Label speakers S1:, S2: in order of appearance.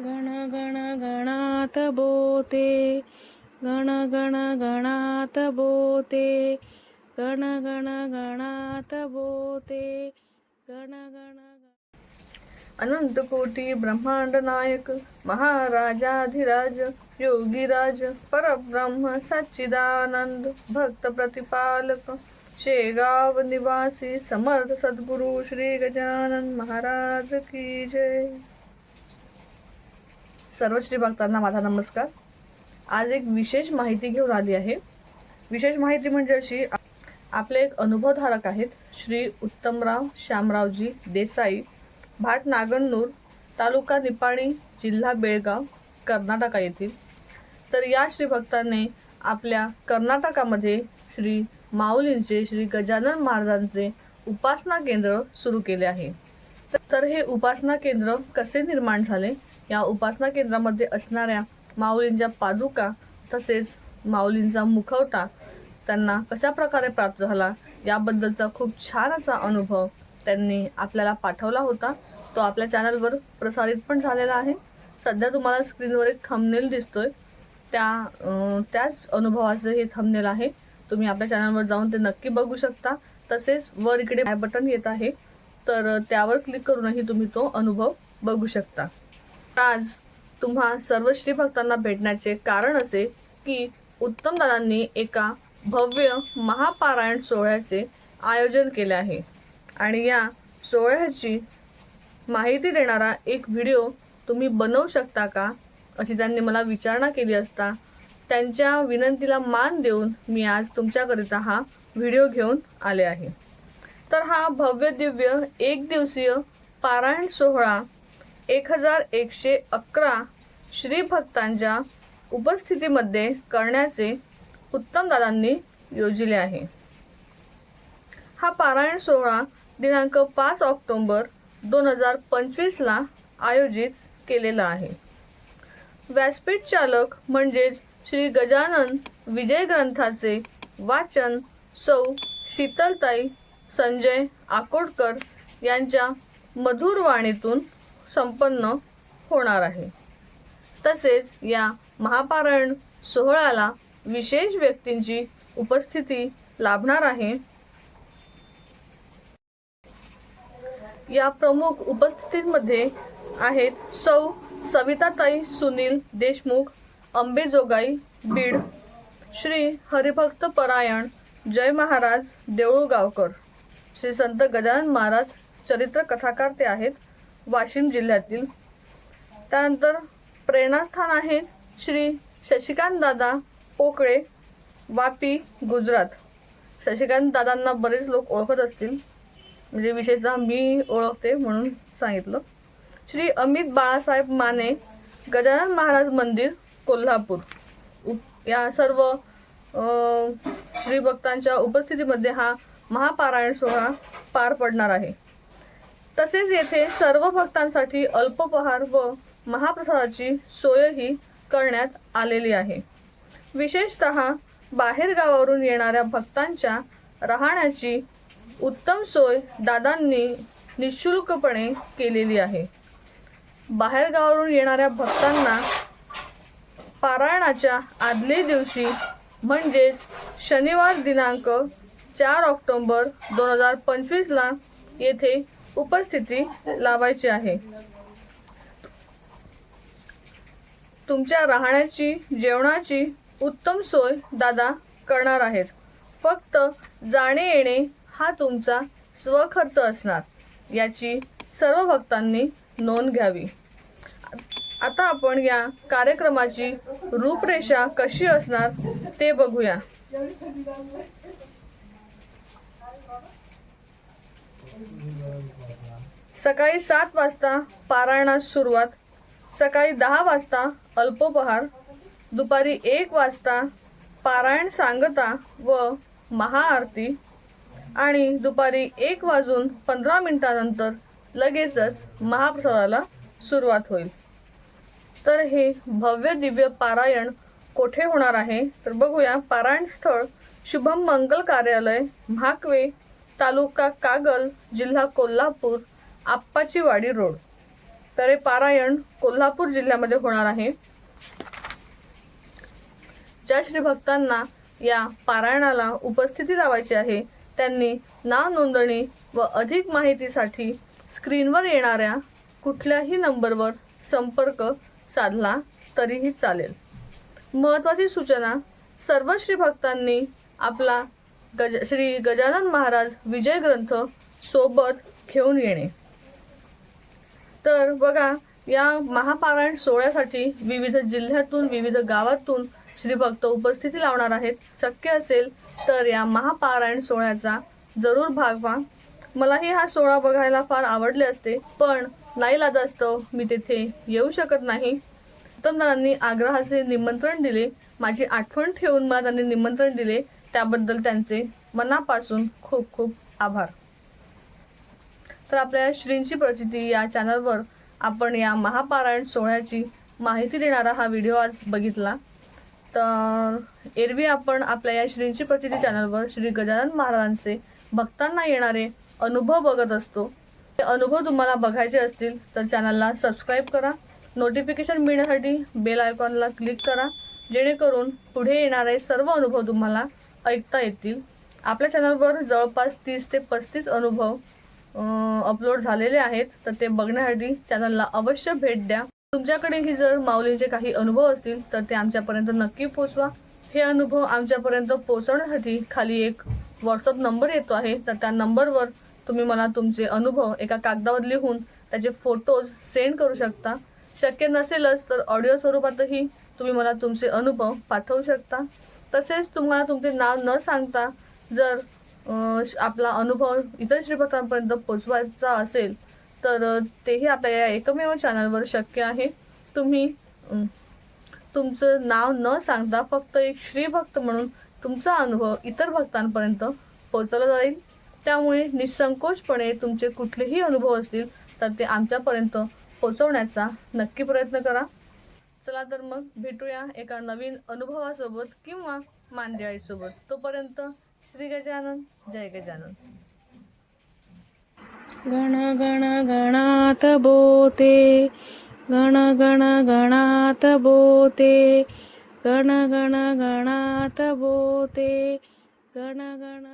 S1: गण गण गणात बोते. गण गण गणात बोते. गण गण गणात बोते. गण गण
S2: अनंत कोटी ब्रह्मांड नायक महाराजाधिराज योगीराज परब्रह्म सच्चिदानंद भक्त प्रतिपालक शेगाव निवासी समर्थ सद्गुरु श्री गजानन महाराज की जय. सर्व श्री भक्तांना माझा नमस्कार. आज एक विशेष माहिती घेऊन आली आहे. विशेष माहिती म्हणजे अशी आपले एक अनुभवधारक आहेत श्री उत्तमराव श्यामरावजी देसाई भाट नागनूर तालुका निपाणी जिल्हा बेळगाव कर्नाटका येथील. तर या श्री भक्ताने आपल्या कर्नाटकामध्ये श्री माऊलींचे श्री गजानन महाराजांचे उपासना केंद्र सुरू केले आहे. तर हे उपासना केंद्र कसे निर्माण झाले? या उपासना केंद्रामध्ये असणाऱ्या माऊलींच्या पादुका तसेच माऊलींचा मुखवटा त्यांना कशा प्रकारे प्राप्त झाला याबद्दलचा खूप छान असा अनुभव त्यांनी आपल्याला पाठवला होता. तो आपल्या चॅनलवर प्रसारित पण झालेला आहे. सध्या तुम्हाला स्क्रीनवर एक थंबनेल दिसतोय. त्या त्याच अनुभवाचं हे थंबनेल आहे. तुम्ही आपल्या चॅनलवर जाऊन ते नक्की बघू शकता. तसेच वर इकडे बटन येत आहे. तर त्यावर क्लिक करूनही तुम्ही तो अनुभव बघू शकता. आज तुम्हा सर्व श्री भक्तांना भेटण्याचे कारण असे की उत्तम दादांनी एका भव्य महापारायण सोहळ्याचे आयोजन केले आहे. आणि या सोहळ्याची माहिती देणारा एक व्हिडिओ तुम्ही बनवू शकता का? अशी त्यांनी मला विचारणा केली असता त्यांच्या विनंतीला मान देऊन मी आज तुमच्याकरिता हा व्हिडिओ घेऊन आले आहे. तर हा भव्य दिव्य एक दिवसीय पारायण सोहळा एक हजार एकशे अकरा श्रीभक्तांच्या उपस्थितीमध्ये करण्याचे उत्तम दादांनी योजिले आहे. हा पारायण सोहळा दिनांक पाच ऑक्टोंबर दोन हजार पंचवीसला आयोजित केलेला आहे. व्यासपीठ चालक म्हणजेच श्री गजानन विजय ग्रंथाचे वाचन सौ शीतलताई संजय आकोडकर यांच्या मधुर वाणीतून संपन्न होणार आहे. तसेच या महापारायण सोहळ्याला विशेष व्यक्तींची उपस्थिती लाभणार आहे. या प्रमुख उपस्थितीमध्ये आहेत सौ सविताताई सुनील देशमुख अंबेजोगाई बीड श्री हरिभक्त परायण जय महाराज देऊळगावकर श्री संत गजानन महाराज चरित्र कथाकार ते आहेत. वाशिम जिल्ह्यातील. त्यानंतर प्रेरणास्थान आहे श्री शशिकांत दादा पोकळे वापी गुजरात. शशिकांत दादांना बरेच लोक ओळखत असतील. म्हणजे विशेषतः मी ओळखते म्हणून सांगितलं. श्री अमित बाळासाहेब माने गजानन महाराज मंदिर कोल्हापूर. उप- या सर्व श्री श्रीभक्तांच्या उपस्थितीमध्ये हा महापारायण सोहळा पार पडणार आहे. तसेच येथे सर्व भक्तांसाठी अल्पोपहार व महाप्रसादाची सोयही करण्यात आलेली आहे. विशेषतः बाहेर गावावरून येणाऱ्या भक्तांच्या राहण्याची उत्तम सोय दादांनी निशुल्कपणे केलेली आहे. बाहेर गावावरून येणाऱ्या भक्तांना पारायणाच्या आदल्या दिवशी म्हणजेच शनिवार दिनांक चार ऑक्टोंबर दोन हजार पंचवीसला येथे उपस्थिती लावायची आहे. तुमच्या राहण्याची जेवणाची उत्तम सोय दादा करणार आहेत. फक्त जाणे येणे हा तुमचा स्वखर्च असणार. याची सर्व भक्तांनी नोंद घ्यावी. आता आपण या कार्यक्रमाची रूपरेषा कशी असणार ते बघूया. सकाळी सात वाजता पारायणास सुरुवात सकाळी दहा वाजता अल्पोपहार दुपारी एक वाजता पारायण सांगता व महाआरती आणि दुपारी एक वाजून पंधरा मिनिटानंतर लगेचच महाप्रसादाला सुरुवात होईल. तर हे भव्य दिव्य पारायण कोठे होणार आहे? तर बघूया पारायण स्थळ शुभम मंगल कार्यालय म्हाकवे तालुका कागल जिल्हा कोल्हापूर आप्पाची वाडी रोड. तर हे पारायण कोल्हापूर जिल्ह्यामध्ये होणार आहे. ज्या श्री भक्तांना या पारायणाला उपस्थिती लावायची आहे त्यांनी नाव नोंदणी व अधिक माहितीसाठी स्क्रीनवर येणाऱ्या कुठल्याही नंबरवर संपर्क साधला तरीही चालेल. महत्त्वाची सूचना सर्व श्री भक्तांनी आपला गज श्री गजानन महाराज विजय ग्रंथ सोबत घेऊन येणे. तर बघा या महापारायण सोहळ्यासाठी विविध जिल्ह्यातून विविध गावातून श्रीभक्त उपस्थिती लावणार आहेत. शक्य असेल तर या महापारायण सोहळ्याचा जरूर भाग व्हा. मलाही हा सोहळा बघायला फार आवडले असते पण नाही असतं मी तेथे येऊ शकत नाही. उत्तमदारांनी आग्रहाचे निमंत्रण दिले माझी आठवण ठेवून मला त्यांनी निमंत्रण दिले. त्याबद्दल त्यांचे मनापासून खूप खूप आभार. तर आपल्या श्रींची प्रचिती या चॅनलवर आपण या महापारायण सोहळ्याची माहिती देणारा हा व्हिडिओ आज बघितला. तर एरवी आपण आपल्या या श्रींची प्रचिती चॅनलवर श्री गजानन महाराजांचे भक्तांना येणारे अनुभव बघत असतो. ते अनुभव तुम्हाला बघायचे असतील तर चॅनलला सबस्क्राईब करा. नोटिफिकेशन मिळण्यासाठी बेल आयकॉनला क्लिक करा. जेणेकरून पुढे येणारे सर्व अनुभव तुम्हाला ऐकता येतील. आपल्या चॅनलवर जवळपास तीस ते पस्तीस अनुभव अपलोड झालेले आहेत तर ते बघण्यासाठी चॅनलला अवश्य भेट द्या. तुमच्याकडेही जर माऊलींचे काही अनुभव असतील तर ते आमच्यापर्यंत नक्की पोचवा. हे अनुभव आमच्यापर्यंत पोचवण्यासाठी खाली एक व्हॉट्सअप नंबर येतो आहे तर त्या नंबरवर तुम्ही मला तुमचे अनुभव एका कागदावर लिहून त्याचे फोटोज सेंड करू शकता. शक्य नसेलच तर ऑडिओ स्वरूपातही तुम्ही मला तुमचे अनुभव पाठवू शकता. तसेच तुम्हाला तुमचे नाव न सांगता जर श- आपला अनुभव इतर श्रीभक्तांपर्यंत पोचवायचा असेल तर तेही आपल्या या एकमेव चॅनलवर शक्य आहे. तुम्ही तुमचं नाव न सांगता फक्त एक श्रीभक्त म्हणून तुमचा अनुभव इतर भक्तांपर्यंत पोहोचवला जाईल. त्यामुळे निसंकोचपणे तुमचे कुठलेही अनुभव असतील तर ते आमच्यापर्यंत पोचवण्याचा नक्की प्रयत्न करा. चला तर मग भेटूया एका नवीन अनुभवासोबत किंवा मानदेवाईसोबत तोपर्यंत श्री गजानन जय गजानन.
S1: गण गण गणात बोते गण गण गणात बोते गण गण गणात बोते गण गण